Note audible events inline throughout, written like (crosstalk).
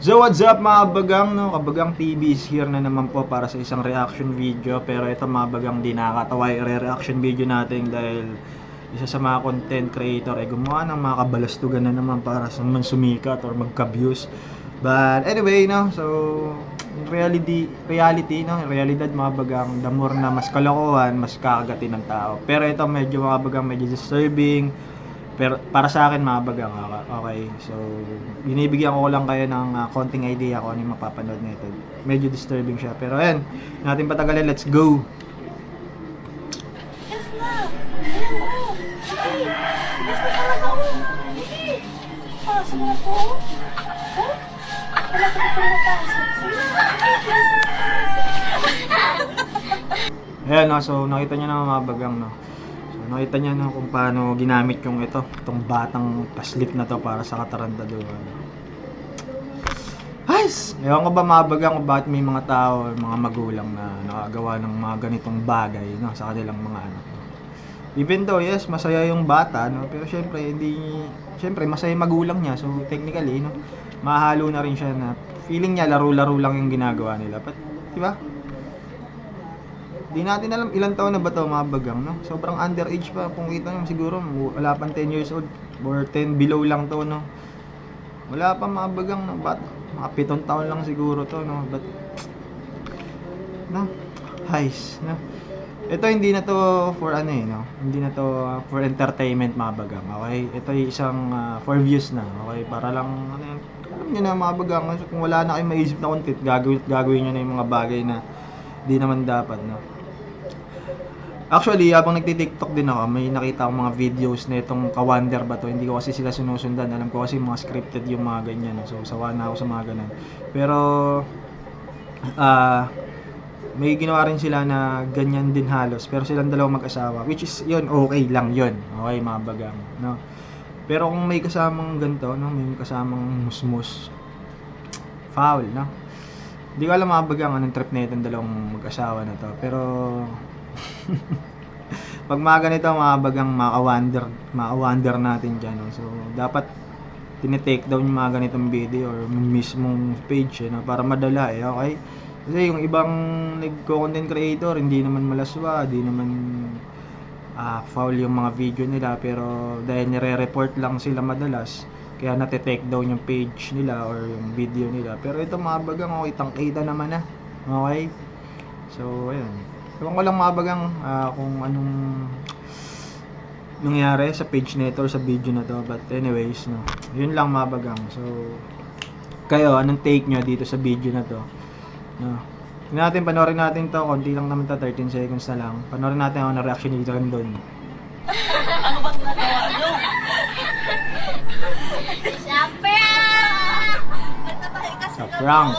So what's up mga bagang no? Kabagang TV is here na naman po para sa isang reaction video pero ito mga bagang di nakakatawa yung re-reaction video natin dahil isa sa mga content creator ay gumawa ng mga kabalastugan na naman para sa man sumikat or magka-views. But anyway, no, so in reality, reality, no, in realidad mga bagang, the more na mas kalokohan, mas kakagatin ng tao. Pero ito medyo mga bagang medyo disturbing, pero para sa akin mga bagang okay. So binibigyan ko lang kayo ng ah, konting idea kung ano yung mapapanood nito. Medyo disturbing siya. Pero ayan, natin patagalin, let's go. Ayan! Oh? Ayan, no, so nakita niyo na mga bagang no. Nakita niyo na kung paano ginamit yung ito, itong batang paslip na to para sa katarantaduhan. Guys, ewan ko ba mga bagang kung bakit may mga tao, mga magulang na nakagawa ng mga ganitong bagay no, sa kanilang mga anak. no. Even though, yes, masaya yung bata, no, pero syempre, hindi, syempre, masaya yung magulang niya. So, technically, no, mahalo na rin siya na feeling niya laro-laro lang yung ginagawa nila. But, di ba? Di natin alam ilang taon na ba to mga bagang, no? Sobrang underage pa. Kung kita nyo, siguro wala pang 10 years old or 10 below lang to, no? Wala pa mga bagang, no? Bat, mga pitong taon lang siguro to, no? But, no? Heis, no? Ito hindi na to for ano eh, no? Hindi na to uh, for entertainment mga bagang, okay? Ito ay isang uh, for views na, okay? Para lang, ano yan, alam nyo na mga bagang, kung wala na kayong maisip na content, gagawin, gagawin nyo na yung mga bagay na di naman dapat, no? Actually, habang nagti-TikTok din ako, may nakita akong mga videos na itong Kawander ba to. Hindi ko kasi sila sinusundan. Alam ko kasi mga scripted yung mga ganyan. no? So, sawa na ako sa mga ganun. Pero, ah, may ginawa rin sila na ganyan din halos. Pero silang dalawang mag-asawa. Which is, yun, okay lang yun. Okay, mga bagang. No? Pero kung may kasamang ganito, no? may kasamang musmus, foul, no? Hindi ko alam mga bagang anong trip na itong dalawang mag-asawa na to. Pero, (laughs) pag mga ganito mga bagang maka-wonder, maka-wonder natin dyan. No? So, dapat tinitake down yung mga ganitong video or mismong page eh, no? para madala eh, okay? Kasi yung ibang nagko-content creator, hindi naman malaswa, hindi naman ah, foul yung mga video nila, pero dahil nire-report lang sila madalas, kaya nate-take down yung page nila or yung video nila. Pero ito mga bagang, okay, tangkita naman na. Okay? So, ayun. Ewan ko lang mga bagang ah, kung anong nangyari sa page nito or sa video na to. But anyways, no. Yun lang mga bagang. So, kayo, anong take nyo dito sa video na to? No. Tingnan natin, panoorin natin to. Konti lang naman to, 13 seconds na lang. Panoorin natin ako na reaction ni Ron doon. Ano bang nagawa nyo? Siyempre! Nagtatahi kasi Sa prank.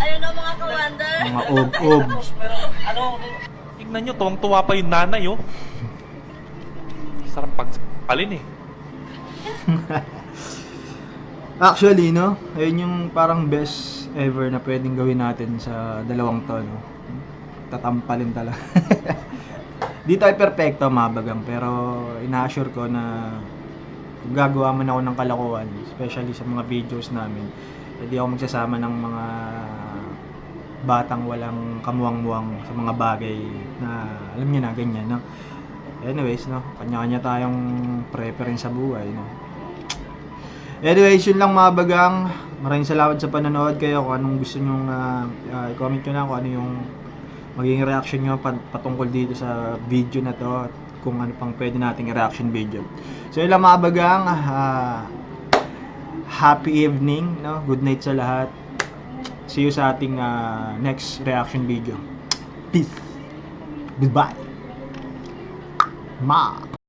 Ayun na mga kawander. Mga ob-ob. Ano, tignan nyo, tuwang-tuwa pa yung nanay, oh. Sarap pagpalin eh. (laughs) Actually, no, ayun yung parang best ever na pwedeng gawin natin sa dalawang to, no. Tatampalin talaga. (laughs) Di tayo perfecto, mabagang, pero ina-assure ko na kung gagawa man ako ng kalokohan, especially sa mga videos namin, hindi ako magsasama ng mga batang walang kamuwang-muwang sa mga bagay na alam niyo na ganyan, no. Anyways, no, kanya-kanya tayong preference sa buhay, no. Anyways, yun lang mga bagang. Maraming salamat sa panonood kayo. Kung anong gusto nyo, i-comment nyo na kung ano yung magiging reaction nyo pat- patungkol dito sa video na to at kung ano pang pwede nating reaction video. So yun lang mga bagang. ah, happy evening. No? Good night sa lahat. See you sa ating ah, next reaction video. Peace. Goodbye. Ma.